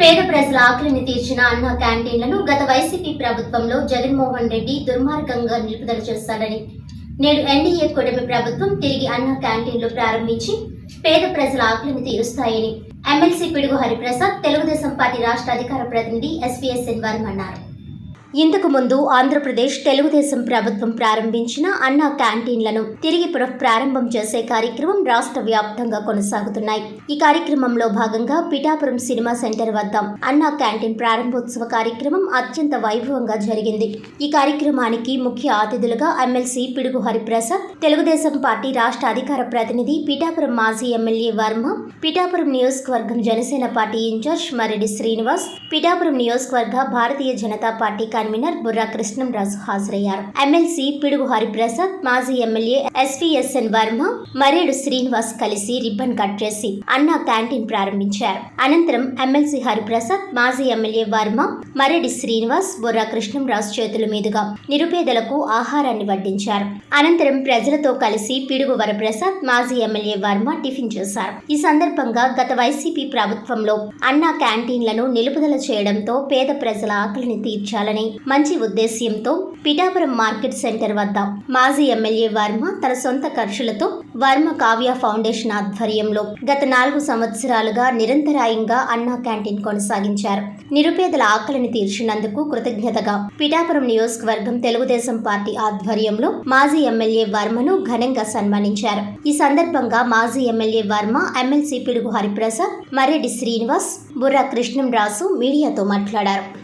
పేద ప్రజల ఆకలిని తీర్చిన అన్న క్యాంటీన్లను గత వైసీపీ ప్రభుత్వంలో జగన్మోహన్ రెడ్డి దుర్మార్గంగా నిలుపుదల చేశాడని నేడు ఎన్డీఏ కూటమి ప్రభుత్వం తిరిగి అన్న క్యాంటీన్లు ప్రారంభించి పేద ప్రజల ఆకలిని తీరుస్తాయని. ఎమ్మెల్సీ పిడుగు హరిప్రసాద్ తెలుగుదేశం పార్టీ రాష్ట్ర అధికార ప్రతినిధి ఎస్వీఎస్ శనివారం అన్నారు. ఇంతకు ముందు ఆంధ్రప్రదేశ్ తెలుగుదేశం ప్రభుత్వం ప్రారంభించిన అన్నా క్యాంటీన్లను తిరిగి ప్రారంభం చేసే కార్యక్రమం రాష్ట్ర వ్యాప్తంగా కొనసాగుతున్నాయి. ఈ కార్యక్రమంలో భాగంగా పిఠాపురం సినిమా సెంటర్ వద్ద అన్నా క్యాంటీన్ ప్రారంభోత్సవ కార్యక్రమం అత్యంత వైభవంగా జరిగింది. ఈ కార్యక్రమానికి ముఖ్య అతిథులుగా ఎమ్మెల్సీ పిడుగు హరిప్రసాద్ తెలుగుదేశం పార్టీ రాష్ట్ర అధికార ప్రతినిధి పిఠాపురం మాజీ ఎమ్మెల్యే వర్మ పిఠాపురం నియోజకవర్గం జనసేన పార్టీ ఇన్ఛార్జ్ మరెడ్డి శ్రీనివాస్ పిఠాపురం నియోజకవర్గ భారతీయ జనతా పార్టీ కన్వీనర్ బుర్రా కృష్ణంరాజు హాజరయ్యారు. ఎమ్మెల్సీ పిడుగు హరిప్రసాద్ మాజీ ఎమ్మెల్యే ఎస్విఎస్ఎన్ వర్మ మరేడు శ్రీనివాస్ కలిసి రిబ్బన్ కట్ చేసి అన్న క్యాంటీన్ ప్రారంభించారు. అనంతరం ఎమ్మెల్సీ హరిప్రసాద్ మాజీ ఎమ్మెల్యే వర్మ మరెడ్డి శ్రీనివాస్ బుర్రా కృష్ణంరాజు చేతుల మీదుగా నిరుపేదలకు ఆహారాన్ని వడ్డించారు. అనంతరం ప్రజలతో కలిసి పిడుగు వరప్రసాద్ మాజీ ఎమ్మెల్యే వర్మ టిఫిన్ చేశారు. ఈ సందర్భంగా గత వైసీపీ ప్రభుత్వంలో అన్నా క్యాంటీన్లను నిలుపుదల చేయడంతో పేద ప్రజల ఆకలిని తీర్చాలని మంచి ఉద్దేశ్యంతో పిఠాపురం మార్కెట్ సెంటర్ వద్ద మాజీ ఎమ్మెల్యే వర్మ తన సొంత ఖర్చులతో వర్మ కావ్య ఫౌండేషన్ ఆధ్వర్యంలో గత నాలుగు సంవత్సరాలుగా నిరంతరాయంగా అన్నా క్యాంటీన్ కొనసాగించారు. నిరుపేదల ఆకలిని తీర్చినందుకు కృతజ్ఞతగా పిఠాపురం నియోజకవర్గం తెలుగుదేశం పార్టీ ఆధ్వర్యంలో మాజీ ఎమ్మెల్యే వర్మను ఘనంగా సన్మానించారు. ఈ సందర్భంగా మాజీ ఎమ్మెల్యే వర్మ ఎమ్మెల్సీ పిడుగు హరిప్రసాద్ మర్రెడ్డి శ్రీనివాస్ బుర్రా కృష్ణంరాజు మీడియాతో మాట్లాడారు.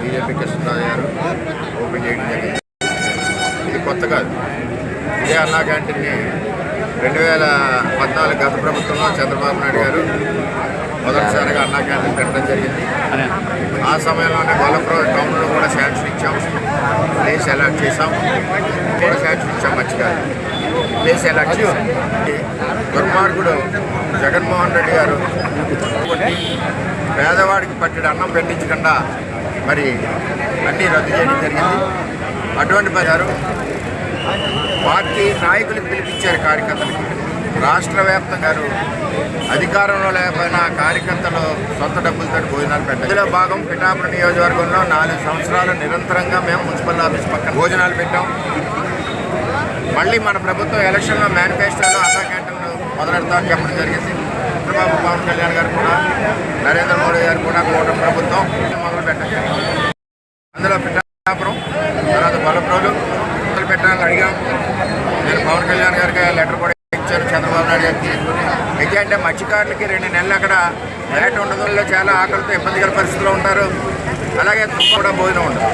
బీజేపీ కృష్ణరాజు గారు ఓపెన్ చేయడం జరిగింది. ఇది కొత్త కాదు. ఇదే అన్నా క్యాంటీన్ని రెండు వేల పద్నాలుగు గత ప్రభుత్వంలో చంద్రబాబు నాయుడు గారు మొదటిసారిగా అన్నా క్యాంటీన్ పెట్టడం జరిగింది. ఆ సమయంలోనే గొల్లపురం టౌన్లో కూడా శాంక్షన్ ఇచ్చాం. ప్లేస్ అలాట్ చేసాం కూడా శాంక్షన్ ఇచ్చాం మంచిగా. ప్లేస్ లక్ష్యం. దుర్మార్గుడు జగన్మోహన్ రెడ్డి గారు పేదవాడికి పట్టిన అన్నం పెట్టించకుండా మరి అన్నీ రద్దు చేయడం జరిగింది. అటువంటి గారు పార్టీ నాయకులకు పిలిపించారు కార్యకర్తలకి. రాష్ట్ర వ్యాప్తంగా అధికారంలో లేకపోయినా కార్యకర్తలు సొంత డబ్బులతో భోజనాలు పెట్టారు. ఇందులో భాగం పిఠాపురం నియోజకవర్గంలో నాలుగు సంవత్సరాలు నిరంతరంగా మేము మున్సిపల్ ఆఫీస్ పక్కన భోజనాలు పెట్టాం. మళ్ళీ మన ప్రభుత్వం ఎలక్షన్లో మేనిఫెస్టోలో అన్నా క్యాంటీన్లు మొదలెడతామని చెప్పడం జరిగింది. చంద్రబాబు పవన్ కళ్యాణ్ గారు కూడా నరేంద్ర మోడీ గారు కూడా కూటమి ప్రభుత్వం మొదలు పెట్టడం అందులో పిఠాపురం తర్వాత బలప్రోలు మొదలు పెట్టాలని అడిగాం నేను పవన్ కళ్యాణ్ గారికి లెటర్ కూడా ఇచ్చారు చంద్రబాబు నాయుడు గారికి. అయితే అంటే మత్స్యకారులకి రెండు నెలలు అక్కడ వేట ఉండదు చాలా ఆకలితో ఇబ్బందికర పరిస్థితిలో ఉంటారు. అలాగే తుమ్మ కూడా భోజనం ఉండదు.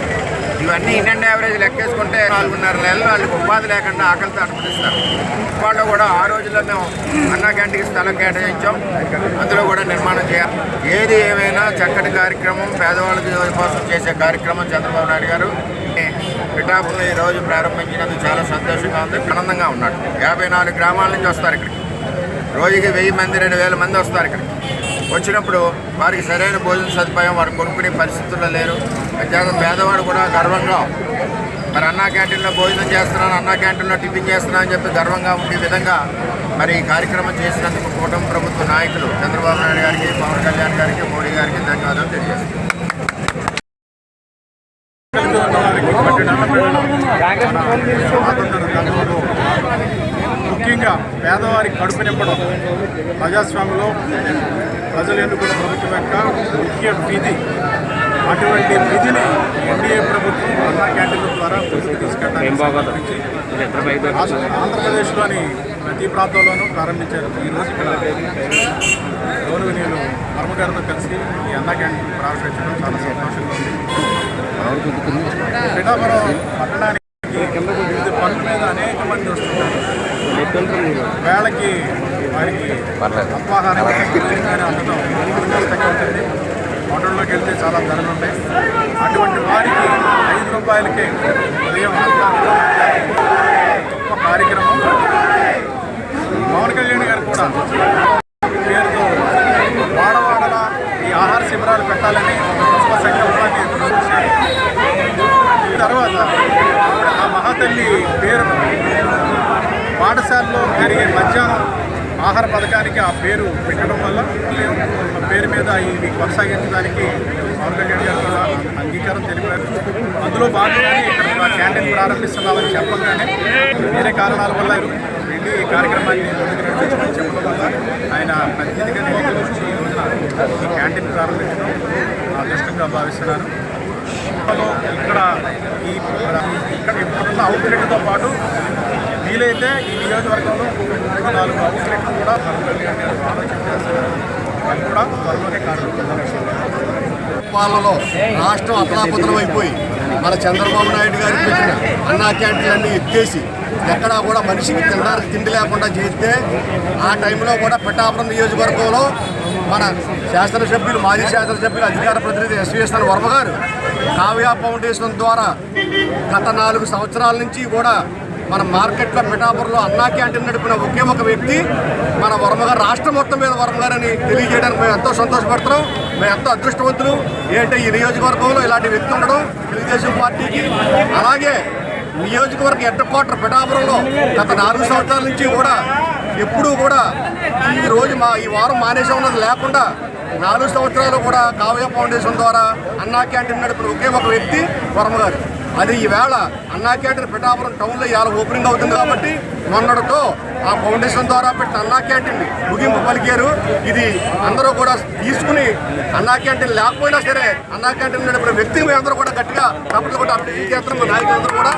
ఇవన్నీ ఇండియన్ యావరేజ్ లెక్కేసుకుంటే నాలుగున్నర నెలలు వాళ్ళకి ఉపాధి లేకుండా ఆకలితో అనుమతిస్తారు వాళ్ళు కూడా ఆ రోజుల్లో మేము అన్నా క్యాంటీన్కి స్థలం కేటాయించాం. అందులో కూడా నిర్మాణం చేయాలి. ఏది ఏమైనా చక్కటి కార్యక్రమం పేదవాళ్ళకి కోసం చేసే కార్యక్రమం చంద్రబాబు నాయుడు గారు. పిఠాపులు ఈ రోజు ప్రారంభించినందుకు చాలా సంతోషంగా ఉంది. ఆనందంగా ఉన్నాడు. యాభై నాలుగు గ్రామాల నుంచి వస్తారు ఇక్కడికి. రోజుకి వెయ్యి మంది రెండు వేల మంది వస్తారు ఇక్కడికి. వచ్చినప్పుడు వారికి సరైన భోజన సదుపాయం వారు కొనుక్కునే పరిస్థితుల్లో లేరు. అంతేకాక పేదవాడు కూడా గర్వంగా మరి అన్నా క్యాంటీన్లో భోజనం చేస్తున్నాను అన్నా క్యాంటీన్లో టిఫిన్ చేస్తున్నాను అని చెప్పి గర్వంగా ఉండే విధంగా మరి ఈ కార్యక్రమం చేసినందుకు కూటమి ప్రభుత్వ నాయకులు చంద్రబాబు నాయుడు గారికి పవన్ కళ్యాణ్ గారికి మోడీ గారికి ధన్యవాదాలు తెలియజేస్తున్నాను. ముఖ్యంగా పేదవారికి కడుపు నింపడం ప్రజాస్వామ్యంలో ప్రజలు ఎన్నుకున్న ప్రభుత్వం యొక్క ముఖ్య విధి అటువంటి విధిని ఎన్డీఏ ప్రభుత్వం అన్నా క్యాంటీన్ల ద్వారా ముందుకు తీసుకెళ్ళడానికి ఆంధ్రప్రదేశ్లోని ప్రతి ప్రాంతంలోనూ ప్రారంభించారు. ఈ రోజు ఇక్కడ గౌరవనీయులు వర్మగారితో కలిసి ఈ అన్నా క్యాంటీన్ ప్రారంభించడం చాలా సంతోషంగా ఉంది. పిఠాపురం పట్టణానికి వివిధ పనుల మీద అనేక మంది వస్తుంటారు. వేళకి అల్పాహారం అందడం కష్టంగా ఉంటుంది హోటల్లోకి వెళ్తే చాలా ధరలు ఉంటాయి అటువంటి వారికి ఐదు రూపాయలకే ఉదయం గొప్ప కార్యక్రమం పవన్ కళ్యాణ్ గారు కూడా పేరుతో శిబిరాలు పెట్టాలని ప్రభుత్వ ఉపాధి ఈ తర్వాత ఆ మహాతల్లి పేరు పాఠశాలలో జరిగే మధ్యాహ్నం ఆహార పథకానికి ఆ పేరు పెట్టడం వల్ల ఆ పేరు మీద ఇది కొనసాగించడానికి పవన్ కళ్యాణ్ గారు కూడా అంగీకారం తెలిపారు. అందులో భాగంగానే ఇక్కడ క్యాంటీన్ ప్రారంభిస్తున్నామని చెప్పగానే వేరే కారణాల వల్ల వెళ్ళి ఈ కార్యక్రమాన్ని నడిపించమని చెప్పడం వల్ల ఆయన అతిథిగా నిధులు వచ్చి ఈ రోజున ఈ క్యాంటీన్ ప్రారంభించడం అదృష్టంగా భావిస్తున్నాను ఇక్కడ ఈ ఇక్కడ ఇప్పుడున్న అవుట్లెట్తో పాటు వీలైతే ఈ నియోజకవర్గంలో ఇంకొక నాలుగు అవుట్లెట్లు కూడా ఆలోచన చేస్తున్నారు అది కూడా త్వరలోనే కార్యక్రమం పాలనలో రాష్ట్రం అతలాపతలం అయిపోయి మన చంద్రబాబు నాయుడు గారు పెట్టిన అన్నా క్యాంటీన్లన్నీ ఎత్తేసి ఎక్కడా కూడా మనిషికి తినడానికి తిండి లేకుండా చేస్తే ఆ టైంలో కూడా పిఠాపురం నియోజకవర్గంలో మన శాసనసభ్యులు మాజీ శాసనసభ్యులు అధికార ప్రతినిధి ఎస్వీఎస్ఎన్ వర్మ గారు కావ్య ఫౌండేషన్ ద్వారా గత నాలుగు సంవత్సరాల నుంచి కూడా మన మార్కెట్లో మిఠాపురంలో అన్నా క్యాంటీన్ నడిపిన ఒకే ఒక వ్యక్తి మన వర్మగారు రాష్ట్రం మొత్తం మీద వర్మగారని తెలియజేయడానికి మేము ఎంతో సంతోషపడుతున్నాం. మేము ఎంతో అదృష్టవంతులు. ఏంటంటే ఈ నియోజకవర్గంలో ఇలాంటి వ్యక్తి ఉండడం తెలుగుదేశం పార్టీకి? అలాగే నియోజకవర్గ హెడ్ క్వార్టర్ పిఠాపురంలో గత నాలుగు సంవత్సరాల నుంచి కూడా ఎప్పుడూ కూడా ఈ రోజు మా ఈ వారం మానేసం ఉన్నది. లేకుండా నాలుగు సంవత్సరాలు కూడా కావ్య ఫౌండేషన్ ద్వారా అన్నా క్యాంటీన్ నడిపిన ఒకే ఒక వ్యక్తి వర్మగారు అది ఈవేళ అన్నా క్యాంటీన్ పిఠాపురం టౌన్లో ఇవాళ ఓపెనింగ్ అవుతుంది కాబట్టి మొన్నటితో ఆ ఫౌండేషన్ ద్వారా పెట్టిన అన్నా క్యాంటీన్ ముగింపు పలికారు. ఇది అందరూ కూడా తీసుకుని అన్నా క్యాంటీన్ లేకపోయినా సరే అన్నా క్యాంటీన్ నడిపిన వ్యక్తిని మేము అందరూ కూడా గట్టిగా తప్పకుండా కూడా అభివృద్ధి చేస్తున్న నాయకులందరూ కూడా